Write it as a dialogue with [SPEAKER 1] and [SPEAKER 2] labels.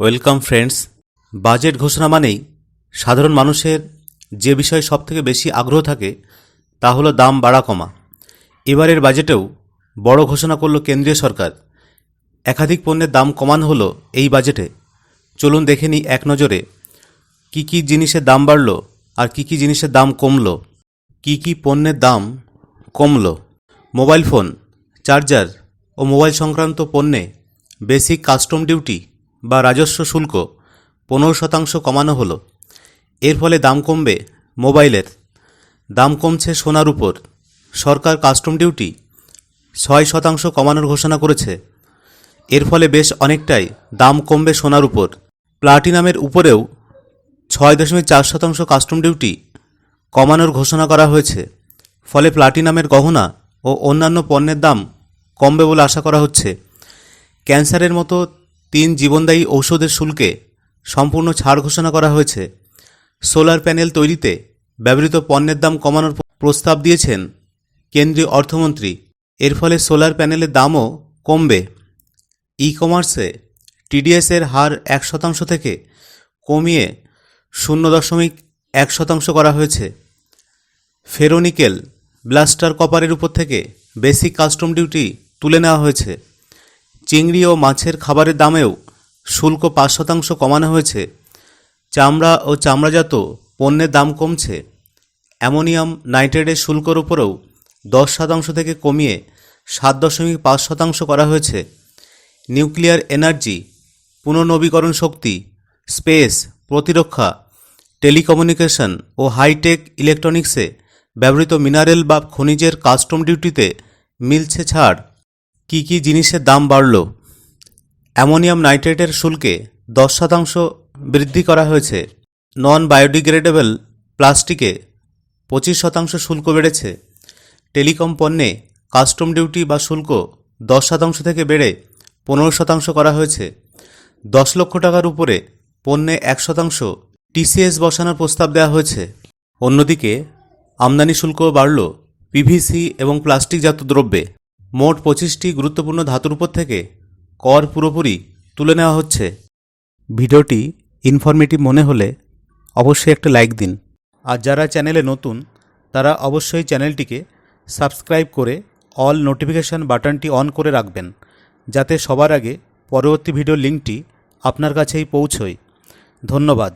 [SPEAKER 1] Welcome friends. Budget ঘোষণা মানেই সাধারণ মানুষের যে বিষয়ে সবথেকে বেশি আগ্রহ থাকে, তা হলো দাম বাড়া কমা। এবারের বাজেটেও বড় ঘোষণা করল কেন্দ্রীয় সরকার। একাধিক পণ্যের দাম কমানো হলো এই বাজেটে। চলুন দেখে নিই এক নজরে কি কি জিনিসের দাম বাড়লো আর কি কি জিনিসের দাম কমলো। কি কি পণ্যের দাম কমলো। মোবাইল ফোন, চার্জার ও মোবাইল সংক্রান্ত পণ্যে বেসিক কাস্টম ডিউটি বা রাজস্ব শুল্ক পনেরো শতাংশ কমানো হলো। এর ফলে দাম কমবে মোবাইলের। দাম কমছে সোনার উপর। সরকার কাস্টম ডিউটি ছয় শতাংশ কমানোর ঘোষণা করেছে। এর ফলে বেশ অনেকটাই দাম কমবে সোনার উপর। প্লাটিনামের উপরেও ছয় দশমিক চার শতাংশ কাস্টম ডিউটি কমানোর ঘোষণা করা হয়েছে। ফলে প্লাটিনামের গহনা ও অন্যান্য পণ্যের দাম কমবে বলে আশা করা হচ্ছে। ক্যান্সারের মতো তিন জীবনদায়ী ঔষধের শুল্কে সম্পূর্ণ ছাড় ঘোষণা করা হয়েছে। সোলার প্যানেল তৈরিতে ব্যবহৃত পণ্যের দাম কমানোর প্রস্তাব দিয়েছেন কেন্দ্রীয় অর্থমন্ত্রী। এর ফলে সোলার প্যানেলের দামও কমবে। ই কমার্সে টিডিএসের হার এক শতাংশ থেকে কমিয়ে শূন্য দশমিক এক শতাংশ করা হয়েছে। ফেরোনিকেল ব্লাস্টার কপারের উপর থেকে বেসিক কাস্টম ডিউটি তুলে নেওয়া হয়েছে। চিংড়ি ও মাছের খাবারের দামেও শুল্ক পাঁচ শতাংশ কমানো হয়েছে। চামড়া ও চামড়াজাত পণ্যের দাম কমছে। অ্যামোনিয়াম নাইট্রেটের শুল্কর উপরেও দশ শতাংশ থেকে কমিয়ে সাত দশমিক পাঁচ শতাংশ করা হয়েছে। নিউক্লিয়ার এনার্জি, পুনর্নবীকরণ শক্তি, স্পেস, প্রতিরক্ষা, টেলিকমিউনিকেশন ও হাইটেক ইলেকট্রনিক্সে ব্যবহৃত মিনারেল বা খনিজের কাস্টম ডিউটিতে মিলছে ছাড়। কী কী জিনিসের দাম বাড়ল? অ্যামোনিয়াম নাইট্রেটের শুল্কে দশ শতাংশ বৃদ্ধি করা হয়েছে। নন বায়োডিগ্রেডেবল প্লাস্টিকে পঁচিশ শতাংশ শুল্ক বেড়েছে। টেলিকম পণ্যে কাস্টম ডিউটি বা শুল্ক দশ শতাংশ থেকে বেড়ে পনেরো শতাংশ করা হয়েছে। দশ লক্ষ টাকার উপরে পণ্যে এক শতাংশ টিসিএস বসানোর প্রস্তাব দেওয়া হয়েছে। অন্যদিকে আমদানি শুল্ক বাড়ল। পিভিসি এবং প্লাস্টিকজাত দ্রব্যে মোট পঁচিশটি গুরুত্বপূর্ণ ধাতুর উপর থেকে কর পুরোপুরি তুলে নেওয়া হচ্ছে। ভিডিওটি ইনফরমেটিভ মনে হলে অবশ্যই একটা লাইক দিন। আর যারা চ্যানেলে নতুন, তারা অবশ্যই চ্যানেলটিকে সাবস্ক্রাইব করে অল নোটিফিকেশান বাটনটি অন করে রাখবেন, যাতে সবার আগে পরবর্তী ভিডিও লিঙ্কটি আপনার কাছেই পৌঁছয়। ধন্যবাদ।